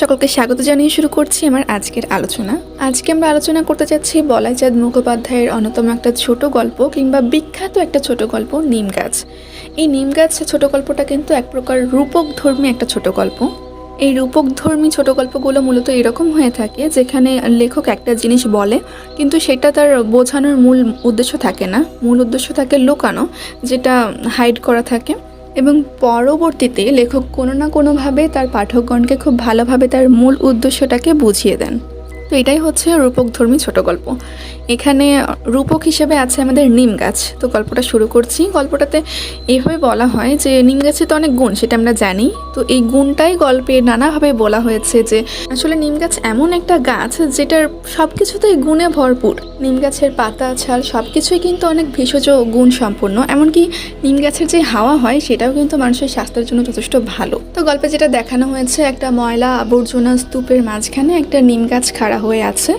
সকলকে স্বাগত জানিয়ে শুরু করছি আমার আজকের আলোচনা। আজকে আমরা আলোচনা করতে যাচ্ছি বলাইচাঁদ মুখোপাধ্যায়ের অন্যতম একটা ছোট গল্প কিংবা বিখ্যাত একটা ছোট গল্প, নিম গাছ। এই নিম গাছ ছোট গল্পটা কিন্তু এক প্রকার রূপক ধর্মী একটা ছোট গল্প। এই রূপক ধর্মী ছোট গল্পগুলো মূলত এরকম হয়ে থাকে যেখানে লেখক একটা জিনিস বলে, কিন্তু সেটা তার বোঝানোর মূল উদ্দেশ্য থাকে না। মূল উদ্দেশ্য থাকে লুকানো, যেটা হাইড করা থাকে। এবং পরবর্তীতে লেখক কোনো না কোনোভাবে তার পাঠকগণকে খুব ভালোভাবে তার মূল উদ্দেশ্যটাকে বুঝিয়ে দেন। তো এটাই হচ্ছে রূপকধর্মী ছোট গল্প। এখানে রূপক হিসেবে আছে আমাদের নিম গাছ। তো গল্পটা শুরু করছি। গল্পটাতে এভাবে বলা হয় যে নিম গাছে তো অনেক গুণ, সেটা আমরা জানি। তো এই গুণটাই গল্পে নানাভাবে বলা হয়েছে যে আসলে নিম গাছ এমন একটা গাছ যেটার সব কিছুতেই গুণে ভরপুর। নিম গাছের পাতা, ছাল সব কিছুই কিন্তু অনেক ভেষজ গুণ সম্পন্ন। এমনকি নিম গাছের যে হাওয়া হয়, সেটাও কিন্তু মানুষের স্বাস্থ্যের জন্য যথেষ্ট ভালো। তো গল্পে যেটা দেখানো হয়েছে, একটা ময়লা আবর্জনা স্তূপের মাঝখানে একটা নিম গাছ খাড়া হয়ে আছে।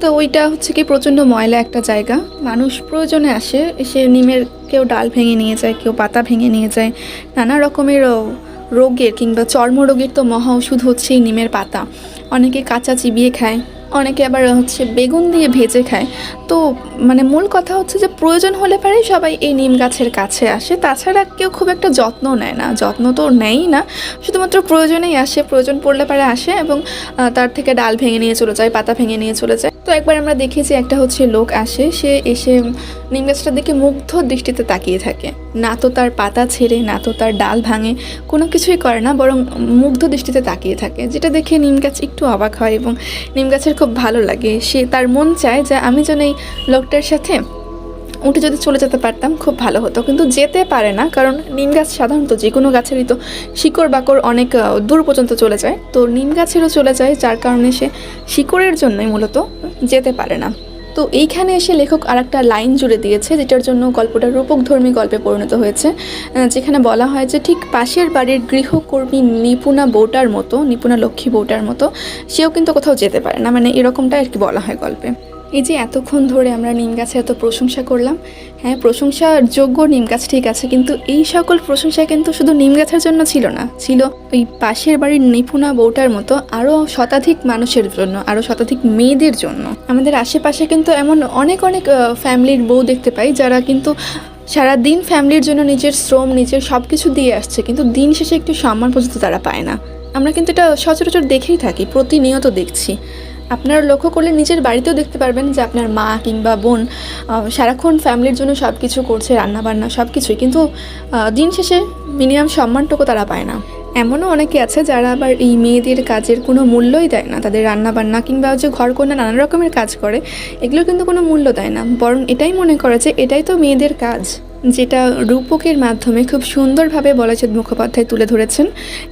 তো ওইটা হচ্ছে কি প্রচণ্ড ময়লা একটা জায়গা। মানুষ প্রয়োজনে আসে, এসে নিমের কেউ ডাল ভেঙে নিয়ে যায়, কেউ পাতা ভেঙে নিয়ে যায়। নানা রকমের রোগের কিংবা চর্মরোগের তো মহা ওষুধ হচ্ছে নিমের পাতা। অনেকে কাঁচা চিবিয়ে খায়, অনেকে আবার হচ্ছে বেগুন দিয়ে ভেজে খায়। তো মানে মূল কথা হচ্ছে যে প্রয়োজন হলে পারে সবাই এই নিম গাছের কাছে আসে। তাছাড়া কেউ খুব একটা যত্ন নেয় না। যত্ন তো নেয়ই না। শুধুমাত্র প্রয়োজনেই আসে। প্রয়োজন পড়লে পারে আসে এবং তার থেকে ডাল ভেঙে নিয়ে চলে যায়, পাতা ভেঙে নিয়ে চলে যায়। তো একবার আমরা দেখেছি একটা হচ্ছে লোক আসে। সে এসে নিম গাছটার দিকে মুগ্ধ দৃষ্টিতে তাকিয়ে থাকে। না তো তার পাতা ছেড়ে, না তো তার ডাল ভাঙে, কোনো কিছুই করে না, বরং মুগ্ধ দৃষ্টিতে তাকিয়ে থাকে, যেটা দেখে নিম গাছ একটু অবাক হয় এবং নিম গাছের খুব ভালো লাগে। সে তার মন চায় যে আমি যেন এই লোকটার সাথে উঠে যদি চলে যেতে পারতাম, খুব ভালো হতো। কিন্তু যেতে পারে না, কারণ নিম গাছ সাধারণত যে কোনো গাছেরই তো শিকড় বাকড় অনেক দূর পর্যন্ত চলে যায়। তো নিম গাছেরও চলে যায়, যার কারণে সে শিকড়ের জন্যই মূলত যেতে পারে না। তো এইখানে এসে লেখক আর একটা লাইন জুড়ে দিয়েছে, যেটার জন্য গল্পটা রূপকধর্মী গল্পে পরিণত হয়েছে। যেখানে বলা হয় যে ঠিক পাশের বাড়ির গৃহকর্মী নিপুণা বউটার মতো, নিপুণা লক্ষ্মী বউটার মতো, সেও কিন্তু কোথাও যেতে পারে না। মানে এরকমটা আর কি বলা হয় গল্পে। এই যে এতক্ষণ ধরে আমরা নিম গাছে এত প্রশংসা করলাম হ্যাঁ প্রশংসার যোগ্য নিম গাছ ঠিক আছে, কিন্তু এই সকল প্রশংসা কিন্তু শুধু নিম গাছের জন্য ছিল না, ছিল ওই পাশের বাড়ির নিপুণা বউটার মতো আরও শতাধিক মানুষের জন্য আরও শতাধিক মেয়েদের জন্য। আমাদের আশেপাশে কিন্তু এমন অনেক অনেক ফ্যামিলির বউ দেখতে পাই যারা কিন্তু সারা দিন ফ্যামিলির জন্য নিজের শ্রম, নিজের সব কিছু দিয়ে আসছে, কিন্তু দিন শেষে একটু সম্মান পর্যন্ত তারা পায় না। আমরা কিন্তু এটা সচরাচর দেখেই থাকি, প্রতিনিয়ত দেখছি। আপনারা লক্ষ্য করলে নিজের বাড়িতেও দেখতে পারবেন যে আপনার মা কিংবা বোন সারাক্ষণ ফ্যামিলির জন্য সব কিছু করছে, রান্নাবান্না সব কিছুই কিন্তু দিন শেষে মিনিমাম সম্মানটুকু তারা পায় না। এমনও অনেকে আছে যারা আবার এই মেয়েদের কাজের কোনো মূল্যই দেয় না। তাদের রান্নাবান্না কিংবা যে ঘর কন্যা নানা রকমের কাজ করে এগুলো কিন্তু কোনো মূল্য দেয় না। বরং এটাই মনে করে যে এটাই তো মেয়েদের কাজ, যেটা রূপকের মাধ্যমে খুব সুন্দরভাবে বলাচাঁদ মুখোপাধ্যায় তুলে ধরেছেন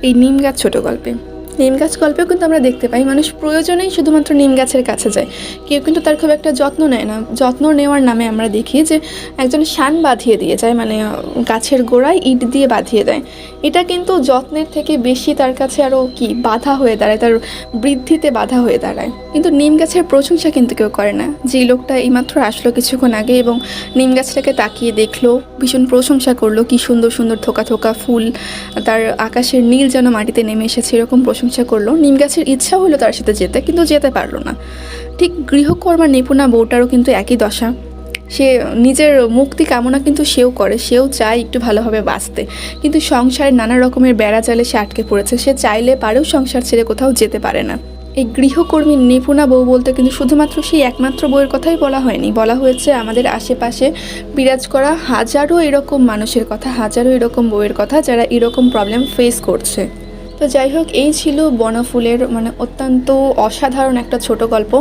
এই নিম গাছ ছোট গল্পে। নিম গাছ গল্পেও কিন্তু আমরা দেখতে পাই। মানুষ প্রয়োজনেই শুধুমাত্র নিম গাছের কাছে যায়। কেউ কিন্তু তার খুব একটা যত্ন নেয় না। যত্ন নেওয়ার নামে আমরা দেখি যে, একজন শান বাঁধিয়ে দিয়ে যায় মানে গাছের গোড়ায় ইট দিয়ে বাঁধিয়ে দেয়। এটা কিন্তু যত্নের থেকে বেশি তার কাছে আরও কি, বাধা হয়ে দাঁড়ায়, তার বৃদ্ধিতে বাধা হয়ে দাঁড়ায়। কিন্তু নিম গাছের প্রশংসা কিন্তু কেউ করে না। যে লোকটা এইমাত্র আসলো কিছুক্ষণ আগে এবং নিম গাছটাকে তাকিয়ে দেখল, ভীষণ প্রশংসা করল, কি সুন্দর সুন্দর থোকা থোকা ফুল, তার আকাশের নীল যেন মাটিতে নেমে এসেছে, এরকম প্রশংসা করল। নিম গাছের ইচ্ছা হলো তার সাথে যেতে, কিন্তু যেতে পারল না। ঠিক গৃহকর্মার নিপুণা বউটারও কিন্তু একই দশা। সে নিজের মুক্তি কামনা কিন্তু সেও করে, সেও চায় একটু ভালোভাবে বাঁচতে। কিন্তু সংসারের নানা রকমের বেড়া জালে সে আটকে পড়েছে। সে চাইলে পারেও সংসার ছেড়ে কোথাও যেতে পারে না। এই গৃহকর্মী নিপুণা বউ বলতে কিন্তু শুধুমাত্র সেই একমাত্র বউয়ের কথাই বলা হয়নি। বলা হয়েছে, আমাদের আশেপাশে বিরাজ করা হাজারো এরকম মানুষের কথা, হাজারো এরকম বউয়ের কথা, যারা এরকম প্রবলেম ফেস করছে। তো যাই হোক, এই ছিল বনফুলের মানে অত্যন্ত অসাধারণ একটা ছোট গল্প,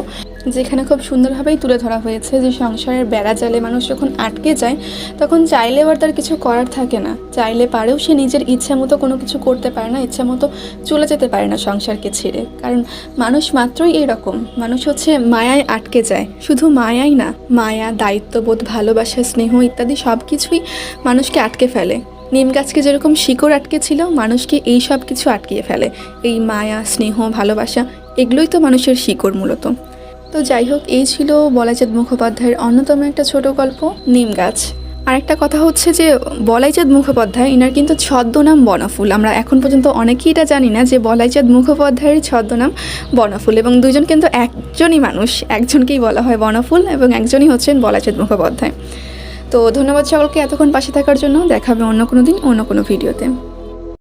যেখানে খুব সুন্দরভাবেই তুলে ধরা হয়েছে যে সংসারের বেড়া জালে মানুষ যখন আটকে যায়, তখন চাইলেও আর তার কিছু করার থাকে না। চাইলে পারেও সে নিজের ইচ্ছা মতো কোনো কিছু করতে পারে না, ইচ্ছা মতো চলে যেতে পারে না সংসারকে ছেড়ে। কারণ মানুষ মাত্রই এরকম, মানুষ হচ্ছে মায়ায় আটকে যায়। শুধু মায়াই না, মায়া, দায়িত্ববোধ, ভালোবাসা, স্নেহ ইত্যাদি সব কিছুই মানুষকে আটকে ফেলে। নিম গাছকে যেরকম শিকড় আটকে ছিল মানুষকে এই সব কিছু আটকিয়ে ফেলে। এই মায়া, স্নেহ, ভালোবাসা, এগুলোই তো মানুষের শিকড় মূলত। তো যাই হোক, এই ছিল বলাচাঁদ মুখোপাধ্যায়ের অন্যতম একটা ছোট গল্প, নিম গাছ। আরেকটা কথা হচ্ছে যে, বলাইচাঁদ মুখোপাধ্যায় এনার কিন্তু ছদ্মনাম বনফুল। আমরা এখন পর্যন্ত অনেকেই এটা জানি না যে বলাইচাঁদ মুখোপাধ্যায়ের ছদ্মনাম বনফুল এবং দুজন কিন্তু একজনই মানুষ। একজনকেই বলা হয় বনফুল এবং একজনই হচ্ছেন বলাইচাঁদ মুখোপাধ্যায়। তো ধন্যবাদ সকলকে এতক্ষণ পাশে থাকার জন্য। দেখাবে অন্য কোনো দিন অন্য কোনো ভিডিওতে।